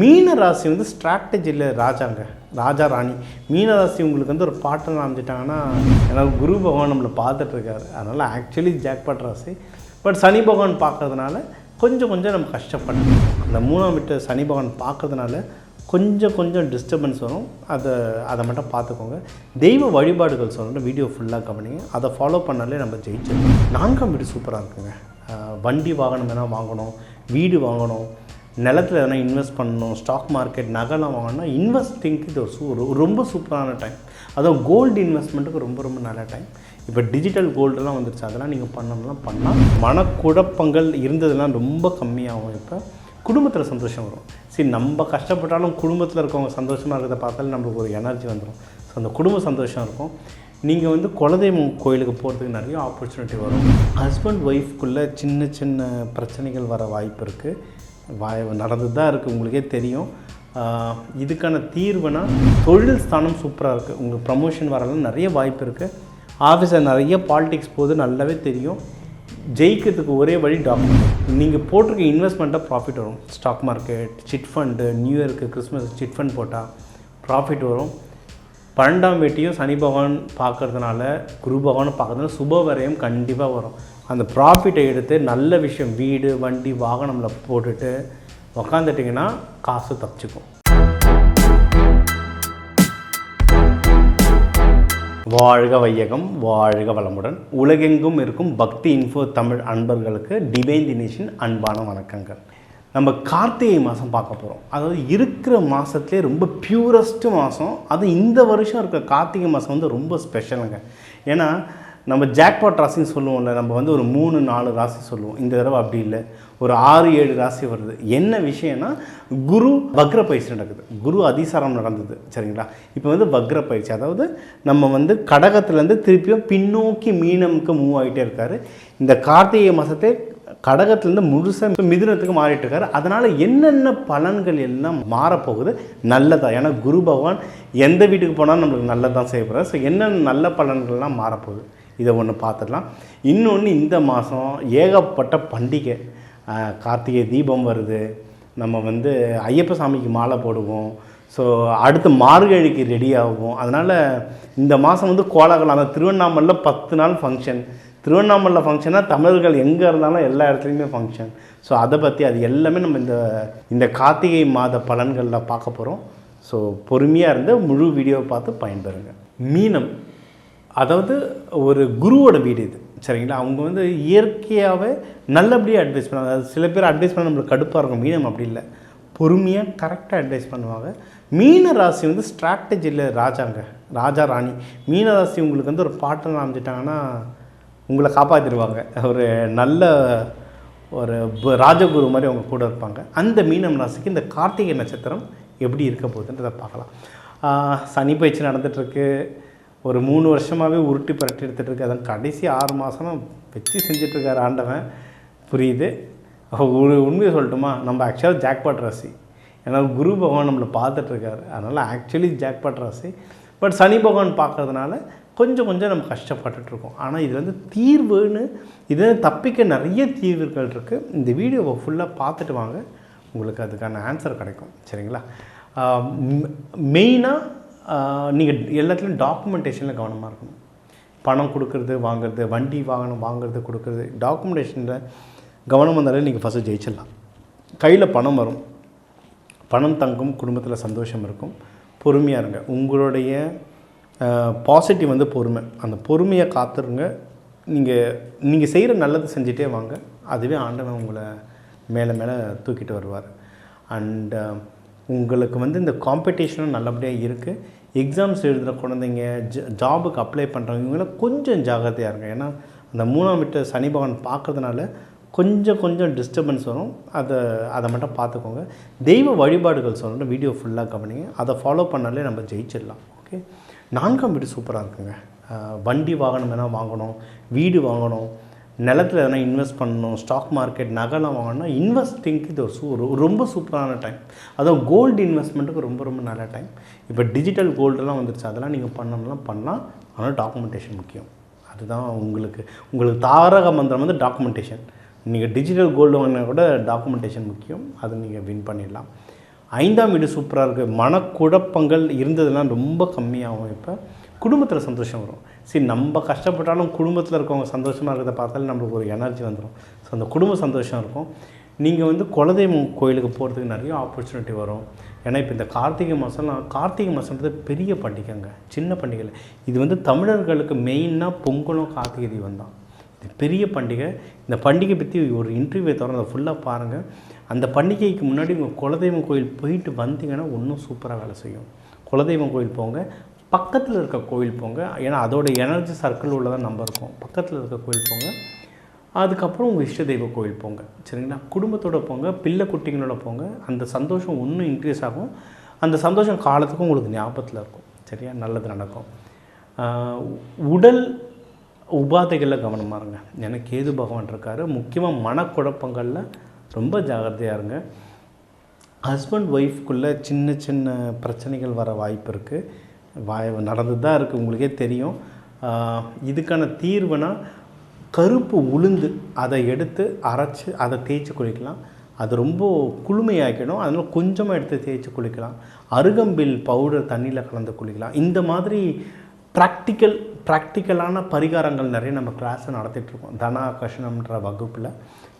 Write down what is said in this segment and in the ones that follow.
மீன ராசி வந்து ஸ்ட்ராட்டஜியில் ராஜாங்க ராஜா ராணி. மீன ராசி உங்களுக்கு வந்து ஒரு பாட்டன் அமைஞ்சிட்டாங்கன்னா ஏன்னா குரு பகவான் நம்மளை பார்த்துட்ருக்காரு. அதனால் ஆக்சுவலி ஜாக்பாட் ராசி. பட் சனி பகவான் பார்க்கறதுனால கொஞ்சம் கொஞ்சம் நம்ம கஷ்டப்படணும். அந்த மூணாம் வீட்டு சனி பகவான் பார்க்கறதுனால கொஞ்சம் கொஞ்சம் டிஸ்டர்பன்ஸ் வரும். அதை அதை மட்டும் பார்த்துக்கோங்க. தெய்வ வழிபாடுகள் சொல்லணும் வீடியோ ஃபுல்லாக கவனிங்க. அதை ஃபாலோ பண்ணாலே நம்ம ஜெயிச்சிடணும் நான்காம் வீடு சூப்பராக இருக்குங்க. வண்டி வாகனம் வேணால் வாங்கணும் வீடு வாங்கணும். நிலத்தில் எதனா இன்வெஸ்ட் பண்ணணும் ஸ்டாக் மார்க்கெட் நகலாம் வாங்கணும்னா இன்வெஸ்டிங்க்கு இது ஒரு சூ ரொம்ப சூப்பரான டைம் அதுவும் கோல்டு இன்வெஸ்ட்மெண்ட்டுக்கு ரொம்ப ரொம்ப நல்ல டைம் இப்போ டிஜிட்டல் கோல்டெல்லாம் வந்துருச்சு. அதெல்லாம் நீங்கள் பண்ணணும்லாம் பண்ணலாம் மனக்குழப்பங்கள் இருந்ததெல்லாம் ரொம்ப கம்மியாகும். இப்போ குடும்பத்தில் சந்தோஷம் வரும். சரி நம்ம கஷ்டப்பட்டாலும் குடும்பத்தில் இருக்கவங்க சந்தோஷமாக இருக்கிறத பார்த்தாலே நம்மளுக்கு ஒரு எனர்ஜி வந்துடும் ஸோ அந்த குடும்ப சந்தோஷம் இருக்கும். நீங்கள் வந்து குலதெய்வம் கோயிலுக்கு போகிறதுக்கு நிறைய ஆப்பர்ச்சுனிட்டி வரும். ஹஸ்பண்ட் ஒய்ஃப்குள்ளே சின்ன சின்ன பிரச்சனைகள் வர வாய்ப்பு இருக்குது வாய் நடந்து தான் இருக்குது உங்களுக்கே தெரியும். இதுக்கான தீர்வுனா தொழில் ஸ்தானம் சூப்பராக இருக்குது உங்களுக்கு ப்ரமோஷன் வரலாம் நிறைய வாய்ப்பு இருக்குது ஆஃபீஸில் நிறைய பாலிடிக்ஸ் போது நல்லாவே தெரியும். ஜெயிக்கிறதுக்கு ஒரே வழி டாக்குமெண்ட் நீங்கள் போட்டிருக்க இன்வெஸ்ட்மெண்ட்டாக ப்ராஃபிட் வரும். Stock market chit fund new இயருக்கு கிறிஸ்மஸ் சிட் ஃபண்ட் போட்டால் ப்ராஃபிட் வரும். பன்னெண்டாம் வீட்டையும் சனி பகவான் பார்க்கறதுனால குரு பகவான் பார்க்குறதுனால சுப வரையும் கண்டிப்பாக வரும். அந்த ப்ராஃபிட்டை எடுத்து நல்ல விஷயம் வீடு வண்டி வாகனம்ல போட்டுட்டு உக்காந்துட்டிங்கன்னா காசு தப்பிச்சுக்கும். வாழ்க வையகம் வாழ்க வளமுடன். உலகெங்கும் இருக்கும் பக்தி இன்ஃபோ தமிழ் அன்பர்களுக்கு டிவைன் தினேஷின் அன்பான வணக்கங்கள். நம்ம கார்த்திகை மாதம் பார்க்க போகிறோம் அதாவது இருக்கிற மாதத்துலேயே ரொம்ப பியூரஸ்ட்டு மாதம் அது இந்த வருஷம் இருக்க கார்த்திகை மாதம் வந்து ரொம்ப ஸ்பெஷலுங்க ஏன்னா நம்ம ஜாக்பாட் ராசின்னு சொல்லுவோம்ல நம்ம வந்து ஒரு மூணு நாலு ராசி சொல்லுவோம். இந்த தடவை அப்படி இல்லை. ஒரு ஆறு ஏழு ராசி வருது. என்ன விஷயம்னா குரு வக்ர பயிற்சி நடக்குது. குரு அதிசாரம் நடந்தது. சரிங்களா? இப்போ வந்து வக்ர பயிற்சி அதாவது நம்ம வந்து கடகத்துலேருந்து திருப்பியும் பின்னோக்கி மீனமுக்கு மூவ் ஆகிட்டே இருக்கார். இந்த கார்த்திகை மாதத்தை கடகத்துலேருந்து முழுசாக மிதுனத்துக்கு மாறிட்டு இருக்காரு. அதனால் என்னென்ன பலன்கள் எல்லாம் மாறப்போகுது? நல்லதா. ஏன்னா குரு பகவான் எந்த வீட்டுக்கு போனாலும் நம்மளுக்கு நல்லதான் செய்ய போகிறார் ஸோ என்னென்ன நல்ல பலன்கள்லாம் மாறப்போகுது? இதை ஒன்று பார்த்துடலாம். இன்னொன்று இந்த மாதம் ஏகப்பட்ட பண்டிகை. கார்த்திகை தீபம் வருது. நம்ம வந்து ஐயப்ப சாமிக்கு மாலை போடுவோம். ஸோ அடுத்து மார்கழிக்கு ரெடி ஆகும். அதனால் இந்த மாதம் வந்து கோலாகலம் அந்த திருவண்ணாமலையில் பத்து நாள் ஃபங்க்ஷன் திருவண்ணாமலை ஃபங்க்ஷனாக தமிழர்கள் எங்கே இருந்தாலும் எல்லா இடத்துலையுமே ஃபங்க்ஷன் ஸோ அதை பற்றி அது எல்லாமே நம்ம இந்த இந்த கார்த்திகை மாத பலன்களில் பார்க்க போகிறோம் ஸோ பொறுமையாக இருந்து முழு வீடியோவை பார்த்து பயன்பெறுங்க. மீனம். அதாவது ஒரு குருவோட வீடு இது. சரிங்களா? அவங்க வந்து இயற்கையாகவே நல்லபடியாக அட்வைஸ் பண்ணுவாங்க அதாவது சில பேர் அட்வைஸ் பண்ண நம்மளுக்கு கடுப்பாக இருக்கும். மீனம் அப்படி இல்லை. பொறுமையாக கரெக்டாக அட்வைஸ் பண்ணுவாங்க. மீன ராசி வந்து ஸ்ட்ராட்டஜியில் ராஜாங்க. ராஜா ராணி. மீன ராசி உங்களுக்கு வந்து ஒரு பாட்டன் அமைஞ்சிட்டாங்கன்னா உங்களை காப்பாற்றிடுவாங்க ஒரு நல்ல ஒரு ராஜகுரு மாதிரி அவங்க கூட இருப்பாங்க. அந்த மீனம் ராசிக்கு இந்த கார்த்திகை நட்சத்திரம் எப்படி இருக்க போகுதுன்றதை பார்க்கலாம். சனி பயிற்சி நடந்துகிட்ருக்கு ஒரு மூணு வருஷமாகவே உருட்டி பரட்டி எடுத்துகிட்டு இருக்கு அதான் கடைசி ஆறு மாதமாக வச்சு செஞ்சிட்ருக்காரு ஆண்டவன். புரியுது? ஒரு உண்மையை சொல்லட்டுமா? நம்ம ஆக்சுவலாக ஜாக்பாட் ராசி. ஏன்னா குரு பகவான் நம்மளை பார்த்துட்ருக்காரு அதனால் ஆக்சுவலி ஜாக்பாட் ராசி. பட் சனி பகவான் பார்க்கறதுனால கொஞ்சம் கொஞ்சம் நம்ம கஷ்டப்பட்டுட்ருக்கோம் ஆனால் இது வந்து தீர்வுன்னு இதை தப்பிக்க நிறைய தீர்வுகள் இருக்குது இந்த வீடியோவை ஃபுல்லாக பார்த்துட்டு வாங்க. உங்களுக்கு அதுக்கான ஆன்சர் கிடைக்கும். சரிங்களா? மெயினாக நீங்கள் எல்லாத்துலேயும் டாக்குமெண்டேஷனில் கவனமாக இருக்கணும். பணம் கொடுக்கறது வாங்குறது வண்டி வாகனம் வாங்குறது கொடுக்கறது டாக்குமெண்டேஷனில் கவனம் வந்தாலே நீங்கள் ஃபஸ்ட்டு ஜெயிச்சிடலாம். கையில் பணம் வரும். பணம் தங்கும் குடும்பத்தில் சந்தோஷம் இருக்கும். பொறுமையாக இருங்க. உங்களுடைய பாசிட்டிவ் வந்து பொறுமை. அந்த பொறுமையை காத்துருங்க. நீங்கள் நீங்கள் செய்கிற நல்லது செஞ்சுட்டே வாங்க. அதுவே ஆண்டவன் உங்களை மேலே மேலே தூக்கிட்டு வருவார். அண்டு உங்களுக்கு வந்து இந்த காம்படிஷனும் நல்லபடியாக இருக்குது எக்ஸாம்ஸ் எழுதுகிற குழந்தைங்க ஜ ஜாபுக்கு அப்ளை பண்ணுறவங்க இவங்களாம் கொஞ்சம் ஜாகிரதையாக இருங்க. ஏன்னா அந்த மூணாம் விட்டு சனி பகவான் பார்க்கறதுனால கொஞ்சம் கொஞ்சம் டிஸ்டர்பன்ஸ் வரும். அதை அதை மட்டும் பார்த்துக்கோங்க. தெய்வ வழிபாடுகள் சொல்லணும் வீடியோ ஃபுல்லாக கவனிங்க. அதை ஃபாலோ பண்ணாலே நம்ம ஜெயிச்சிடலாம். ஓகே நான்காம் வீடு சூப்பராக இருக்குங்க. வண்டி வாகனம் வேணால் வாங்கணும். வீடு வாங்கணும். நிலத்தில் எதனா இன்வெஸ்ட் பண்ணணும் ஸ்டாக் மார்க்கெட் நகைலாம் வாங்கணும்னா இன்வெஸ்டிங்க்கு இது ஒரு சூ ரொம்ப சூப்பரான டைம் அதுவும் கோல்டு இன்வெஸ்ட்மெண்ட்டுக்கு ரொம்ப ரொம்ப நல்ல டைம் இப்போ டிஜிட்டல் கோல்டெல்லாம் வந்துருச்சு. அதெல்லாம் நீங்கள் பண்ணணும்லாம் பண்ணலாம் ஆனால் டாக்குமெண்டேஷன் முக்கியம். அதுதான் உங்களுக்கு உங்களுக்கு தாரக மந்திரம் வந்து டாக்குமெண்டேஷன் நீங்கள் டிஜிட்டல் கோல்டு வாங்கினா கூட டாக்குமெண்டேஷன் முக்கியம். அது நீங்கள் வின் பண்ணிடலாம். ஐந்தாம் வீடு சூப்பராக இருக்குது மனக்குழப்பங்கள் இருந்ததெல்லாம் ரொம்ப கம்மியாகும் இப்போ. குடும்பத்தில் சந்தோஷம் வரும். சரி நம்ம கஷ்டப்பட்டாலும் குடும்பத்தில் இருக்கவங்க சந்தோஷமாக இருக்கிறத பார்த்தாலே நம்மளுக்கு ஒரு எனர்ஜி வந்துடும் ஸோ அந்த குடும்ப சந்தோஷம் இருக்கும். நீங்கள் வந்து குலதெய்வம் கோயிலுக்கு போகிறதுக்கு நிறைய ஆப்பர்ச்சுனிட்டி வரும். ஏன்னா இப்போ இந்த கார்த்திகை மாதம்லாம் கார்த்திகை மாதம்ன்றது பெரிய பண்டிகைங்க. சின்ன பண்டிகை இது வந்து தமிழர்களுக்கு மெயினாக பொங்கலும் கார்த்திகை தீபம் தான். இது பெரிய பண்டிகை. இந்த பண்டிகை பற்றி ஒரு இன்டர்வியூ தவிர அதை ஃபுல்லாக பாருங்கள் அந்த பண்டிகைக்கு முன்னாடி உங்கள் குலதெய்வம் கோயில் போயிட்டு வந்தீங்கன்னா இன்னும் சூப்பராக வேலை செய்யும். குலதெய்வம் கோயில் போங்க. பக்கத்தில் இருக்க கோயில் போங்க. ஏன்னா அதோட எனர்ஜி சர்க்கிள் உள்ளதான் நம்ம இருக்கோம். பக்கத்தில் இருக்க கோயில் போங்க. அதுக்கப்புறம் உங்கள் இஷ்ட தெய்வ கோயில் போங்க. சரிங்களா? குடும்பத்தோடு போங்க. பிள்ளை குட்டிங்களோட போங்க. அந்த சந்தோஷம் இன்னும் இன்க்ரீஸ் ஆகும். அந்த சந்தோஷம் காலத்துக்கும் உங்களுக்கு ஞாபகத்தில் இருக்கும். சரியா? நல்லது நடக்கும். உடல் உபாதைகளில் கவனமாக இருங்க. ஏன்னா கேது பகவான் இருக்கார். முக்கியமாக மனக்குழப்பங்களில் ரொம்ப ஜாகிரதையாக இருங்க. ஹஸ்பண்ட் ஒய்ஃப்குள்ளே சின்ன சின்ன பிரச்சனைகள் வர வாய்ப்பு இருக்குது வாய் நடந்து தான் இருக்குது உங்களுக்கே தெரியும். இதுக்கான தீர்வுனா கருப்பு உளுந்து அதை எடுத்து அரைச்சி அதை தேய்ச்சி குளிக்கலாம். அது ரொம்ப குளுமையாக்கிடும் அதனால் கொஞ்சமாக எடுத்து தேய்ச்சி குளிக்கலாம். அருகம்பில் பவுடர் தண்ணியில் கலந்து குளிக்கலாம். இந்த மாதிரி ப்ராக்டிக்கல் ப்ராக்டிக்கலான பரிகாரங்கள் நிறைய நம்ம கிளாஸை நடத்திட்டுருக்கோம் தனாகர்ஷணம்ன்ற வகுப்பில்.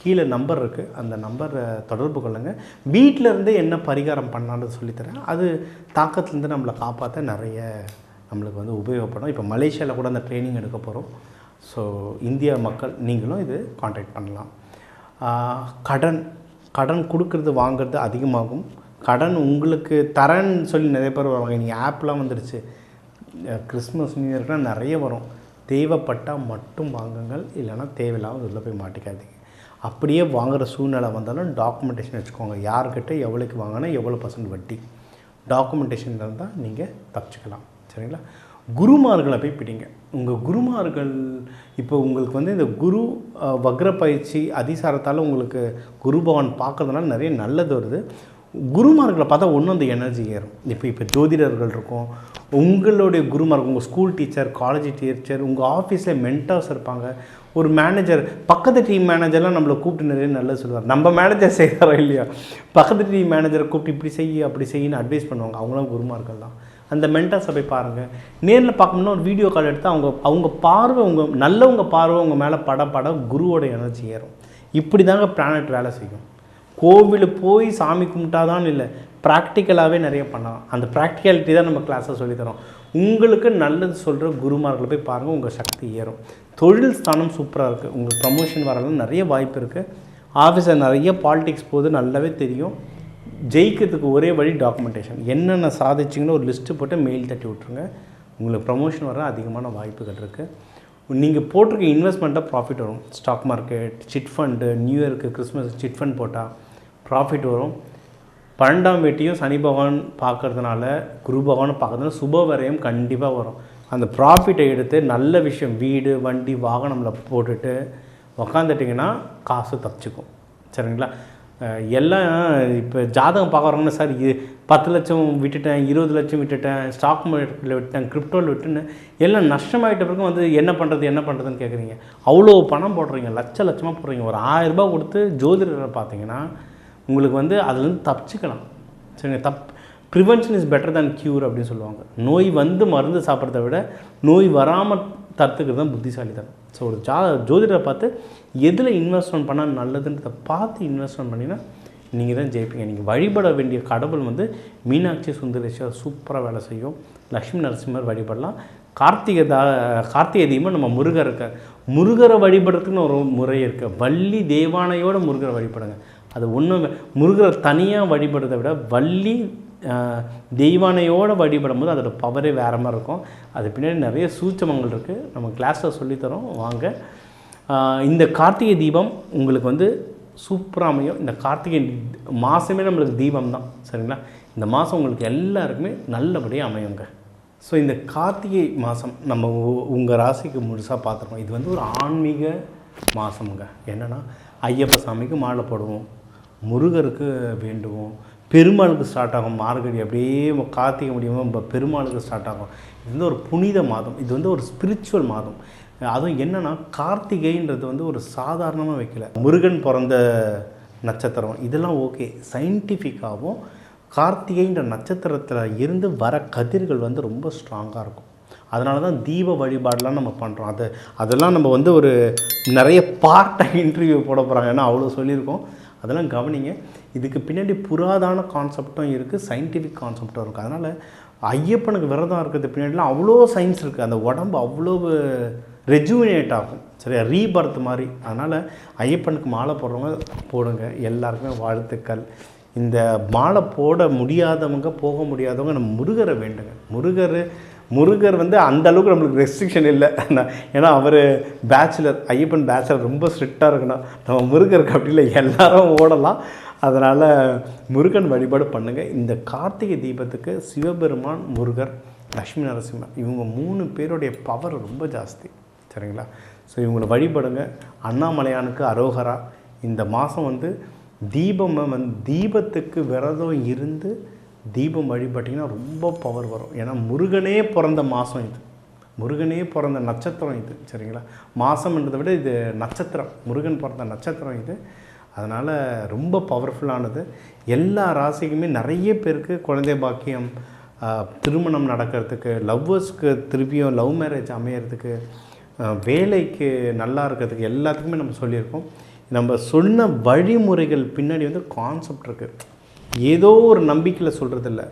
கீழே நம்பர் இருக்குது அந்த நம்பரை தொடர்பு கொள்ளுங்கள் வீட்டில் இருந்தே என்ன பரிகாரம் பண்ணலான்னு சொல்லித்தரேன். அது தாக்கத்துலேருந்து நம்மளை காப்பாற்ற நிறைய நம்மளுக்கு வந்து உபயோகப்படும். இப்போ மலேசியாவில் கூட அந்த ட்ரைனிங் எடுக்க போகிறோம் ஸோ இந்திய மக்கள் நீங்களும் இது காண்டாக்ட் பண்ணலாம். கடன். கடன் கொடுக்கறது வாங்குறது அதிகமாகும். கடன் உங்களுக்கு தரேன்னு சொல்லி நிறைய பேர் வருவாங்க. நீங்கள் ஆப்லாம் வந்துடுச்சு கிறிஸ்மஸ் நியூ இயர்க்குலாம் நிறைய வரும். தேவைப்பட்டால் மட்டும் வாங்குங்கள். இல்லைன்னா தேவையில்லாமல் உள்ளே போய் மாட்டிக்காதீங்க. அப்படியே வாங்குகிற சூழ்நிலை வந்தாலும் டாக்குமெண்டேஷன் வச்சுக்கோங்க. யார்கிட்ட எவ்வளோக்கு வாங்கினா எவ்வளோ பர்சன்ட் வட்டி? டாக்குமெண்டேஷன் இருந்தால் நீங்கள் தப்பிச்சுக்கலாம். சரிங்களா? குருமார்களை போய் பிடிங்க. உங்கள் குருமார்கள் இப்போ உங்களுக்கு வந்து இந்த குரு வக்ர பயிற்சி அதிசாரத்தால் உங்களுக்கு குரு பகவான் பார்க்குறதுனால நிறைய நல்லது வருது. குருமார்களை பார்த்தா ஒன்றும் அந்த எனர்ஜி ஏறும். இப்போ இப்போ ஜோதிடர்கள் இருக்கும். உங்களுடைய குருமார்கள் உங்கள் ஸ்கூல் டீச்சர் காலேஜ் டீச்சர் உங்கள் ஆஃபீஸில் மென்டர்ஸ் இருப்பாங்க. ஒரு மேனேஜர் பக்கத்து டீம் மேனேஜர்லாம் நம்மளை கூப்பிட்டு நிறைய நல்லது சொல்லுவார் நம்ம மேனேஜர் செய்கிறாரோ இல்லையா? பக்கத்து டீம் மேனேஜரை கூப்பிட்டு இப்படி செய்ய அப்படி செய்யின்னு அட்வைஸ் பண்ணுவாங்க. அவங்களாம் குருமார்கள் தான். அந்த மென்டர்ஸை போய் பாருங்கள் நேரில் பார்க்கணும்னா ஒரு வீடியோ கால் எடுத்து அவங்க அவங்க பார்வை உங்கள் நல்லவங்க பார்வை உங்கள் மேலே பட பட குருவோட எனர்ஜி ஏறும். இப்படி தாங்க பிளானட் வேலை செய்யும். கோவில் போய் சாமி கும்பிட்டாதான் இல்லை ப்ராக்டிக்கலாகவே நிறைய பண்ணலாம். அந்த ப்ராக்டிகாலிட்டி தான் நம்ம கிளாஸை சொல்லித்தரோம் உங்களுக்கு நல்லது சொல்கிற குருமார்களை போய் பாருங்கள் உங்கள் சக்தி ஏறும். தொழில் ஸ்தானம் சூப்பராக இருக்குது உங்களுக்கு ப்ரமோஷன் வரலாம் நிறைய வாய்ப்பு இருக்குது ஆஃபீஸில் நிறைய பாலிடிக்ஸ் போது நல்லாவே தெரியும். ஜெயிக்கிறதுக்கு ஒரே வழி டாக்குமெண்டேஷன் என்னென்ன சாதிச்சிங்கன்னு ஒரு லிஸ்ட்டு போட்டு மெயில் தட்டி விட்ருங்க உங்களுக்கு ப்ரமோஷன் வர அதிகமான வாய்ப்புகள் இருக்குது நீங்கள் போட்டிருக்க இன்வெஸ்ட்மெண்ட்டாக ப்ராஃபிட் வரும். Stock market chit fund new இயருக்கு கிறிஸ்மஸ் சிட் ஃபண்ட் போட்டால் ப்ராஃபிட் வரும். பன்னெண்டாம் வீட்டையும் சனி பகவான் பார்க்கறதுனால குரு பகவான் பார்க்குறதுனால சுப வரையும் கண்டிப்பாக வரும். அந்த ப்ராஃபிட்டை எடுத்து நல்ல விஷயம் வீடு வண்டி வாகனம்ல போட்டுட்டு உக்காந்துட்டிங்கன்னா காசு தப்பிச்சுக்கும். சரிங்களா? எல்லாம் இப்போ ஜாதகம் பார்க்குறாங்கன்னா சார் இது பத்து லட்சம் விட்டுட்டேன் இருபது லட்சம் விட்டுட்டேன் ஸ்டாக் மார்க்கெட்டில் விட்டேன் கிரிப்டோவில் விட்டுன்னு எல்லாம் நஷ்டமாயிட்ட பிறகு வந்து என்ன பண்ணுறது என்ன பண்ணுறதுன்னு கேட்குறீங்க அவ்வளோ பணம் போடுறீங்க லட்ச லட்சமாக போடுறீங்க. ஒரு ஆயிரம் ரூபாய் கொடுத்து ஜோதிடரை பார்த்தீங்கன்னா உங்களுக்கு வந்து அதுலேருந்து தப்பிச்சுக்கலாம். சரிங்க? தப் prevention is better than cure அப்படின்னு சொல்லுவாங்க. நோய் வந்து மருந்து சாப்பிட்றத விட நோய் வராமல் தடுத்துக்கிறது தான் புத்திசாலித்தனம். ஸோ ஒரு ஜா ஜோதிடரை பார்த்து எதில் இன்வெஸ்ட்மெண்ட் பண்ணால் நல்லதுன்றதை பார்த்து இன்வெஸ்ட்மெண்ட் பண்ணினா நீங்கள் தான் ஜெயிப்பீங்க. நீங்கள் வழிபட வேண்டிய கடவுள் வந்து மீனாட்சி சுந்தரேஸ்வர் சூப்பராக வேலை செய்யும். லக்ஷ்மி நரசிம்மர் வழிபடலாம். கார்த்திகை தா கார்த்திகை தீபம் நம்ம முருகர் இருக்கார் முருகரை வழிபடுறதுக்குன்னு ஒரு முறை இருக்குது வள்ளி தேவானையோட முருகரை வழிபடுங்க. அது ஒன்றும் முருகரை தனியாக வழிபடுறதை விட வள்ளி தெய்வானையோட வழிபடும் போது அதோட பவரே வேறு மாதிரி இருக்கும். அது பின்னாடி நிறைய சூட்சமங்கள் இருக்குது நம்ம கிளாஸில் சொல்லித்தரோம் வாங்க. இந்த கார்த்திகை தீபம் உங்களுக்கு வந்து சூப்பராக அமையும். இந்த கார்த்திகை மாதமே நம்மளுக்கு தீபம் தான். சரிங்களா? இந்த மாதம் உங்களுக்கு எல்லாருக்குமே நல்லபடியாக அமையுங்க. ஸோ இந்த கார்த்திகை மாதம் நம்ம உங்கள் ராசிக்கு முழுசாக பார்த்துருக்கோம் இது வந்து ஒரு ஆன்மீக மாதமுங்க என்னென்னா ஐயப்ப சாமிக்கு மாலை போடுவோம். முருகருக்கு வேண்டுவோம். பெருமாளுக்கு ஸ்டார்ட் ஆகும். மார்கழி அப்படியே கார்த்திகை முடியுமோ நம்ம பெருமாளுக்கு ஸ்டார்ட் ஆகும். இது வந்து ஒரு புனித மாதம். இது வந்து ஒரு ஸ்பிரிச்சுவல் மாதம். அதுவும் என்னென்னா கார்த்திகைன்றது வந்து ஒரு சாதாரணமாக வைக்கல. முருகன் பிறந்த நட்சத்திரம். இதெல்லாம் ஓகே சயின்டிஃபிக்காகவும் கார்த்திகைன்ற நட்சத்திரத்தில் இருந்து வர கதிர்கள் வந்து ரொம்ப ஸ்ட்ராங்காக இருக்கும். அதனால தான் தீப வழிபாடெலாம் நம்ம பண்ணுறோம் அது அதெல்லாம் நம்ம வந்து ஒரு நிறைய பார்ட்டாக இன்டர்வியூ போட போகிறாங்க ஏன்னா அவ்வளோ சொல்லியிருக்கோம். அதெல்லாம் கவனிங்க. இதுக்கு பின்னாடி புராதான கான்செப்டும் இருக்குது சயின்டிஃபிக் கான்செப்டும் இருக்குது அதனால் ஐயப்பனுக்கு விரதம் இருக்கிறது பின்னாடிலாம் அவ்வளோ சயின்ஸ் இருக்குது அந்த உடம்பு அவ்வளோ ரெஜுவினேட் ஆகும். சரியா? ரீபர்த் மாதிரி. அதனால் ஐயப்பனுக்கு மாலை போடுறவங்க போடுங்க. எல்லாருக்குமே வாழ்த்துக்கள். இந்த மாலை போட முடியாதவங்க போக முடியாதவங்க நம்ம முருகரை வேண்டுங்க. முருகர் முருகர் வந்து அந்த அளவுக்கு நம்மளுக்கு ரெஸ்ட்ரிக்ஷன் இல்லை. ஏன்னா அவர் பேச்சுலர் ஐயப்பன் பேச்சுலர் ரொம்ப ஸ்ட்ரிக்டாக இருக்கணும். நம்ம முருகருக்கு அப்படி இல்லை எல்லாரும் ஓடலாம். அதனால் முருகன் வழிபாடு பண்ணுங்கள் இந்த கார்த்திகை தீபத்துக்கு சிவபெருமான் முருகர் லக்ஷ்மி நரசிம்மர் இவங்க மூணு பேருடைய பவர் ரொம்ப ஜாஸ்தி. சரிங்களா? ஸோ இவங்களை வழிபடுங்க. அண்ணாமலையானுக்கு அரோகரா. இந்த மாதம் வந்து தீபம் வந்து தீபத்துக்கு விரதம் இருந்து தீபம் வழிபட்டிங்கன்னா ரொம்ப பவர் வரும். ஏன்னா முருகனே பிறந்த மாதம் இது. முருகனே பிறந்த நட்சத்திரம் இது சரிங்களா? மாதம்ன்றதை விட இது நட்சத்திரம். முருகன் பிறந்த நட்சத்திரம் இது. அதனால் ரொம்ப பவர்ஃபுல்லானது எல்லா ராசிக்குமே நிறைய பேருக்கு குழந்தை பாக்கியம் திருமணம் நடக்கிறதுக்கு லவ்வர்ஸ்க்கு திருப்பியும் லவ் மேரேஜ் அமையறதுக்கு வேலைக்கு நல்லா இருக்கிறதுக்கு எல்லாத்துக்குமே நம்ம சொல்லியிருக்கோம். நம்ம சொன்ன வழிமுறைகள் பின்னாடி வந்து கான்செப்ட் இருக்குது ஏதோ ஒரு நம்பிக்கையில் சொல்கிறது இல்லை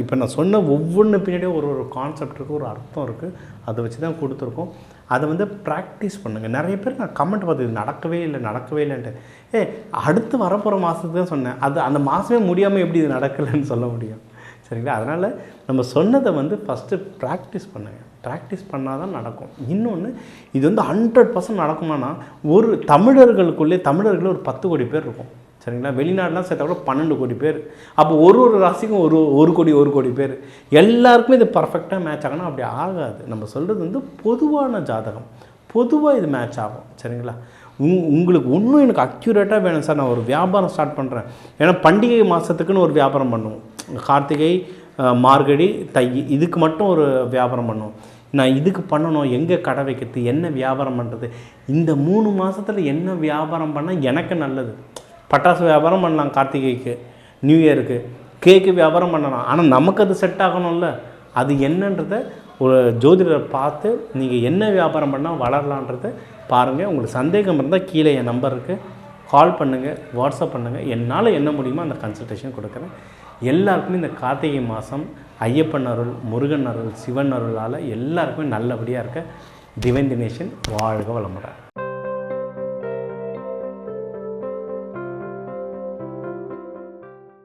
இப்போ நான் சொன்ன ஒவ்வொன்று பின்னாடியும் ஒரு ஒரு கான்செப்ட் இருக்குது ஒரு அர்த்தம் இருக்குது அதை வச்சு தான் கொடுத்துருக்கோம். அதை வந்து ப்ராக்டிஸ் பண்ணுங்கள் நிறைய பேர் நான் கமெண்ட் பார்த்து இது நடக்கவே இல்லை நடக்கவே இல்லைன்ட்டு. ஏ அடுத்து வரப்போகிற மாதத்துக்கு தான் சொன்னேன். அது அந்த மாதமே முடியாமல் எப்படி இது நடக்கலைன்னு சொல்ல முடியும். சரிங்களா? அதனால் நம்ம சொன்னதை வந்து ஃபஸ்ட்டு ப்ராக்டிஸ் பண்ணுங்கள் ப்ராக்டிஸ் பண்ணால் தான் நடக்கும். இன்னொன்று இது வந்து ஹண்ட்ரட் பர்சன்ட் நடக்குமானா ஒரு தமிழர்களுக்குள்ளே தமிழர்கள் ஒரு பத்து கோடி பேர் இருக்கும். சரிங்களா? வெளிநாடுலாம் சேர்த்தா கூட பன்னெண்டு கோடி பேர். அப்போ ஒரு ஒரு ராசிக்கும் ஒரு ஒரு கோடி ஒரு கோடி பேர். எல்லாருக்குமே இது பர்ஃபெக்டாக மேட்ச் ஆகணும். அப்படி ஆகாது. நம்ம சொல்கிறது வந்து பொதுவான ஜாதகம். பொதுவாக இது மேட்ச் ஆகும். சரிங்களா? உங் உங்களுக்கு இன்னும் எனக்கு அக்யூரேட்டாக வேணும் சார். நான் ஒரு வியாபாரம் ஸ்டார்ட் பண்ணுறேன் ஏன்னா பண்டிகை மாதத்துக்குன்னு ஒரு வியாபாரம் பண்ணுவோம். கார்த்திகை மார்கழி தை இதுக்கு மட்டும் ஒரு வியாபாரம் பண்ணுவோம். நான் இதுக்கு பண்ணணும். எங்கே கடை வைக்கிறது? என்ன வியாபாரம் பண்ணுறது இந்த மூணு மாதத்தில் என்ன வியாபாரம் பண்ணால் எனக்கு நல்லது. பட்டாசு வியாபாரம் பண்ணலாம் கார்த்திகைக்கு நியூ இயருக்கு கேக்கு வியாபாரம் பண்ணலாம். ஆனால் நமக்கு அது செட் ஆகணும்ல. அது என்னன்றதை ஒரு ஜோதிடரை பார்த்து நீங்கள் என்ன வியாபாரம் பண்ணால் வளரலான்றதை பாருங்கள் உங்களுக்கு சந்தேகம் இருந்தால் கீழே என் நம்பர் இருக்குது கால் பண்ணுங்கள் வாட்ஸ்அப் பண்ணுங்கள் என்னால் என்ன முடியுமோ அந்த கன்சல்டேஷன் கொடுக்குறேன். எல்லாருக்குமே இந்த கார்த்திகை மாதம் ஐயப்பன் அருள் முருகன் அருள் சிவன் அருளால் எல்லாருக்குமே நல்லபடியாக இருக்க திவன் தினேஷன் வாழ்க வளமுடன்.